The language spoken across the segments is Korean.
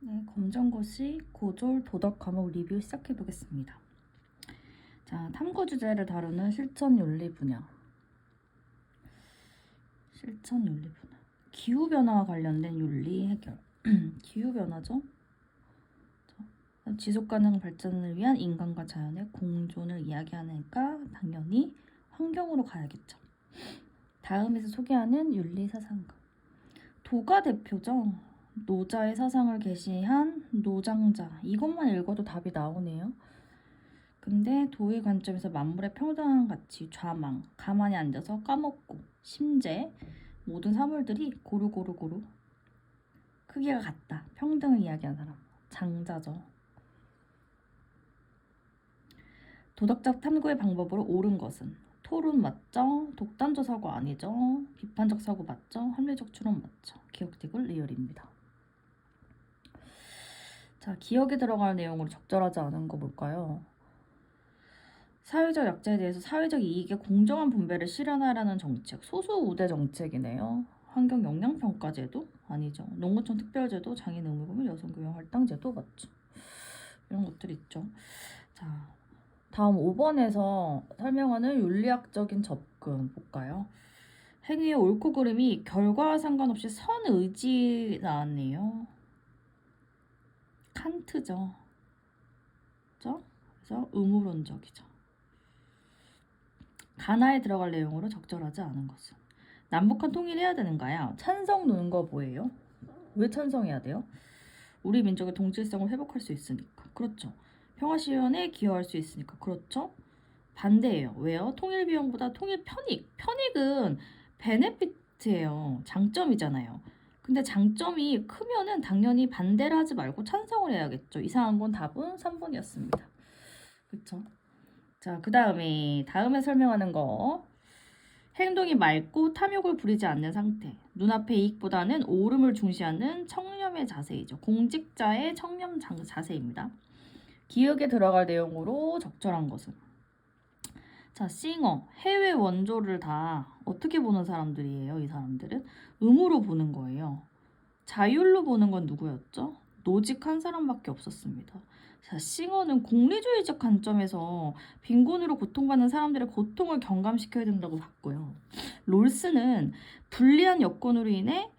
네, 검정고시 고졸 도덕 과목 리뷰 시작해 보겠습니다. 자, 탐구 주제를 다루는 실천 윤리 분야. 실천 윤리 분야. 기후 변화와 관련된 윤리 해결. 기후 변화죠? 자, 지속 가능 발전을 위한 인간과 자연의 공존을 이야기하니까 당연히 환경으로 가야겠죠. 다음에서 소개하는 윤리 사상가. 도가 대표죠. 노자의 사상을 게시한 노장자 이것만 읽어도 답이 나오네요. 근데 도의 관점에서 만물의 평등한 가치, 좌망, 가만히 앉아서 까먹고, 심재 모든 사물들이 고루고루고루 크기가 같다. 평등을 이야기한 사람 장자죠. 도덕적 탐구의 방법으로 옳은 것은 토론 맞죠? 독단적 사고 아니죠? 비판적 사고 맞죠? 합리적 추론 맞죠? 기억티글 리얼입니다. 자, 기억에 들어갈 내용으로 적절하지 않은 거 볼까요? 사회적 약자에 대해서 사회적 이익의 공정한 분배를 실현하라는 정책, 소수 우대 정책이네요. 환경 영향 평가 제도 아니죠. 농구촌 특별제도, 장애인 의무금융, 여성 교양 할당 제도 맞죠. 이런 것들 있죠. 자, 다음 5번에서 설명하는 윤리학적인 접근 볼까요? 행위의 옳고 그름이 결과와 상관없이 선의지 나왔네요. 칸트죠. 그죠? 그래서 의무론적이죠. 가나에 들어갈 내용으로 적절하지 않은 것은 남북한 통일해야 되는가요? 찬성 노는 거 뭐예요? 왜 찬성해야 돼요? 우리 민족의 동질성을 회복할 수 있으니까. 그렇죠. 평화실현에 기여할 수 있으니까. 그렇죠. 반대예요. 왜요? 통일 비용보다 통일 편익. 편익은 베네피트예요. 장점이잖아요. 근데 장점이 크면은 당연히 반대를 하지 말고 찬성을 해야겠죠. 이상한 건 답은 3번이었습니다. 그쵸? 자, 그 다음에, 다음에 설명하는 거. 행동이 맑고 탐욕을 부리지 않는 상태. 눈앞의 이익보다는 오름을 중시하는 청렴의 자세이죠. 공직자의 청렴 장- 자세입니다. 기억에 들어갈 내용으로 적절한 것은. 자, 싱어. 해외 원조를 다 어떻게 보는 사람들이에요, 이 사람들은? 의무로 보는 거예요. 자율로 보는 건 누구였죠? 노직 한 사람밖에 없었습니다. 자, 싱어는 공리주의적 관점에서 빈곤으로 고통받는 사람들의 고통을 경감시켜야 된다고 봤고요. 롤스는 불리한 여건으로 인해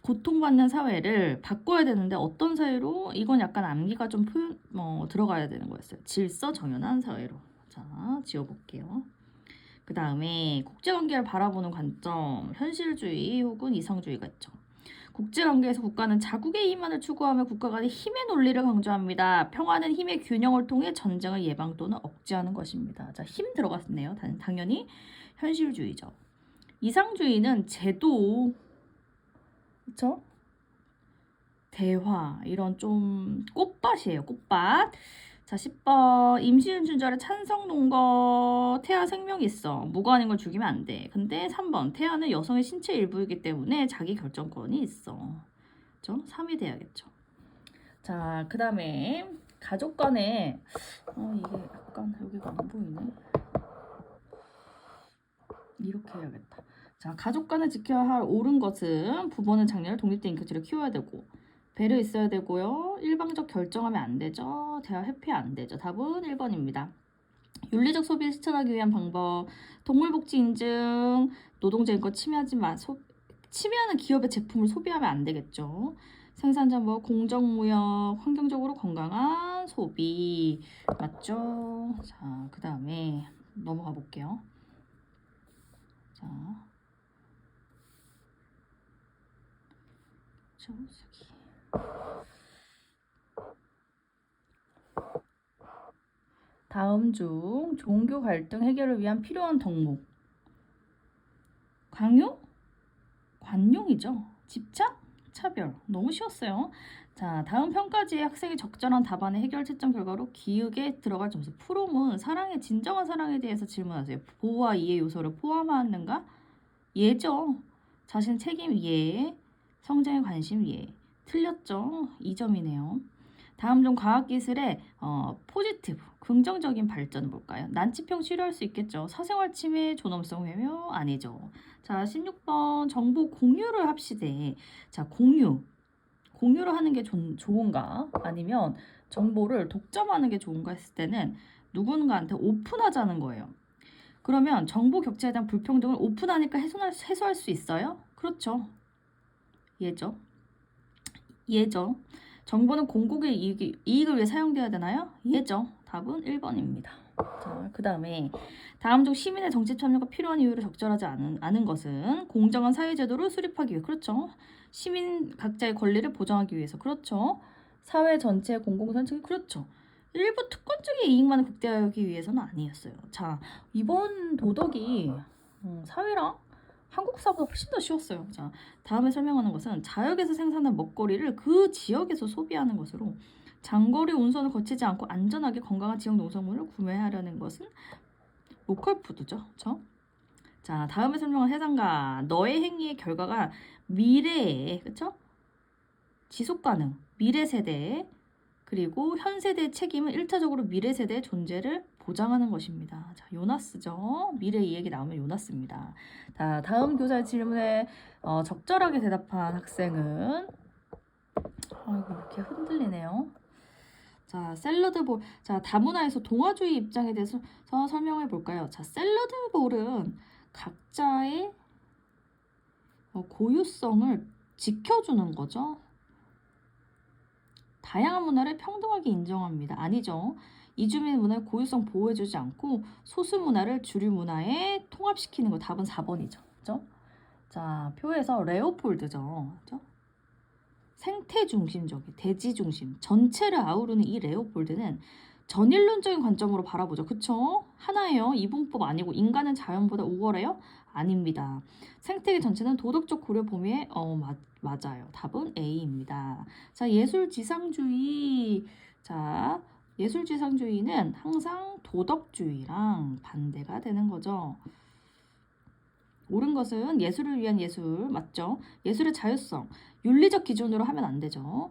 고통받는 사회를 바꿔야 되는데 어떤 사회로? 이건 약간 암기가 좀 표현, 어, 들어가야 되는 거였어요. 질서 정연한 사회로. 자, 지워볼게요. 그 다음에 국제관계를 바라보는 관점, 현실주의 혹은 이상주의가 있죠. 국제관계에서 국가는 자국의 힘만을 추구하며 국가 간의 힘의 논리를 강조합니다. 평화는 힘의 균형을 통해 전쟁을 예방 또는 억제하는 것입니다. 자, 힘 들어갔네요. 단- 당연히 현실주의죠. 이상주의는 제도, 그쵸? 대화, 이런 좀 꽃밭이에요. 꽃밭. 자, 10번. 임시인 준자를 찬성 논거 태아 생명이 있어. 무관인 걸 죽이면 안 돼. 근데 3번. 태아는 여성의 신체 일부이기 때문에 자기 결정권이 있어. 그죠? 3이 돼야겠죠. 자, 그 다음에 가족 간에 어, 이게 약간 여기가 안 보이네. 이렇게 해야겠다. 자, 가족 간에 지켜야 할 옳은 것은 부모는 장녀를 독립된 인격체를 키워야 되고 배려 있어야 되고요. 일방적 결정하면 안 되죠. 대화 회피 안 되죠. 답은 1번입니다. 윤리적 소비를 실천하기 위한 방법, 동물복지 인증, 노동자 인권 침해하지 마. 소, 침해하는 기업의 제품을 소비하면 안 되겠죠. 생산자 뭐 공정무역, 환경적으로 건강한 소비 맞죠? 자, 그 다음에 넘어가 볼게요. 자, 저기. 다음 중 종교 갈등 해결을 위한 필요한 덕목. 강요? 관용이죠. 집착? 차별. 너무 쉬웠어요. 자, 다음 평가지에 학생이 적절한 답안의 해결 채점 결과로 기억에 들어갈 점수. 프롬은 사랑의 진정한 사랑에 대해서 질문하세요. 보호와 이해 요소를 포함하는가? 예죠. 자신 책임 예. 성장에 관심 예. 틀렸죠. 2점이네요. 다음 중 과학기술의 어, 포지티브, 긍정적인 발전을 볼까요? 난치병 치료할 수 있겠죠. 사생활 침해, 존엄성 회묘 아니죠. 자, 16번 정보 공유를 합시대. 자, 공유. 공유를 하는 게 좋, 좋은가 아니면 정보를 독점하는 게 좋은가 했을 때는 누군가한테 오픈하자는 거예요. 그러면 정보 격차에 대한 불평등을 오픈하니까 해소할, 해소할 수 있어요? 그렇죠. 예죠. 예죠. 정보는 공공의 이익, 이익을 위해 사용되어야 되나요? 예죠. 답은 1번입니다. 자, 그 다음에 다음 중 시민의 정치 참여가 필요한 이유를 적절하지 않은, 않은 것은 공정한 사회제도를 수립하기 위해 그렇죠. 시민 각자의 권리를 보장하기 위해서 그렇죠. 사회 전체의 공공선책이 그렇죠. 일부 특권적인 이익만을 극대화하기 위해서는 아니었어요. 자, 이번 도덕이 음, 사회랑 한국사보다 훨씬 더 쉬웠어요. 자, 다음에 설명하는 것은 자역에서 생산한 먹거리를 그 지역에서 소비하는 것으로 장거리 운선을 거치지 않고 안전하게 건강한 지역 농산물을 구매하려는 것은 로컬 푸드죠. 그렇죠? 자, 다음에 설명한 해당과 너의 행위의 결과가 미래에 그렇죠? 지속 가능, 미래 세대에 그리고 현 세대의 책임은 1차적으로 미래 세대의 존재를 보장하는 것입니다. 자, 요나스죠. 미래 이 얘기 나오면 요나스입니다. 자, 다음 교사의 질문에 어, 적절하게 대답한 학생은 아이고 이렇게 흔들리네요. 자, 샐러드 볼. 자, 다문화에서 동화주의 입장에 대해서 설명해 볼까요? 자, 샐러드 볼은 각자의 어, 고유성을 지켜주는 거죠. 다양한 문화를 평등하게 인정합니다. 아니죠. 이주민 문화의 고유성 보호해주지 않고 소수 문화를 주류 문화에 통합시키는 거 답은 4번이죠. 그죠? 자, 표에서 레오폴드죠. 그죠? 생태 중심적인 대지 중심 전체를 아우르는 이 레오폴드는 전일론적인 관점으로 바라보죠. 그쵸? 하나예요. 이분법 아니고 인간은 자연보다 우월해요? 아닙니다. 생태계 전체는 도덕적 고려 범위에 어 맞, 맞아요. 답은 A입니다. 자, 예술 지상주의. 자, 예술 지상주의는 항상 도덕주의랑 반대가 되는 거죠. 옳은 것은 예술을 위한 예술 맞죠? 예술의 자유성, 윤리적 기준으로 하면 안 되죠.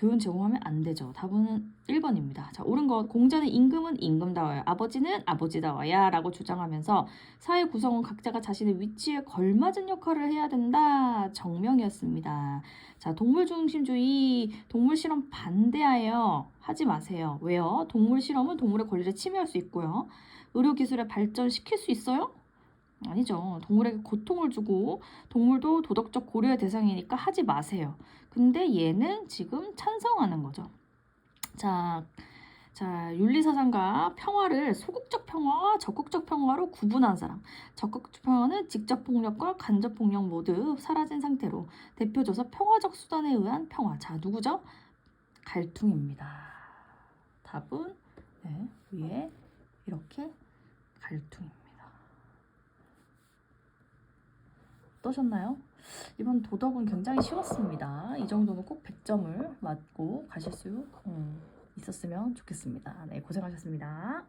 교훈 제공하면 안 되죠. 답은 1번입니다. 자, 옳은 것. 공자는 임금은 임금다워야, 아버지는 아버지다워야 라고 주장하면서 사회 구성원 각자가 자신의 위치에 걸맞은 역할을 해야 된다. 정명이었습니다. 자, 동물 중심주의, 동물 실험 반대하여 하지 마세요. 왜요? 동물 실험은 동물의 권리를 침해할 수 있고요. 의료 기술을 발전시킬 수 있어요? 아니죠. 동물에게 고통을 주고 동물도 도덕적 고려의 대상이니까 하지 마세요. 근데 얘는 지금 찬성하는 거죠. 자, 자, 윤리사상과 평화를 소극적 평화와 적극적 평화로 구분한 사람. 적극적 평화는 직접 폭력과 간접 폭력 모두 사라진 상태로 대표져서 평화적 수단에 의한 평화. 자, 누구죠? 갈퉁입니다. 답은 네, 위에 이렇게 갈퉁입니다. 어떠셨나요? 이번 도덕은 굉장히 쉬웠습니다. 이 정도는 꼭 100점을 맞고 가실 수 음, 있었으면 좋겠습니다. 네, 고생하셨습니다.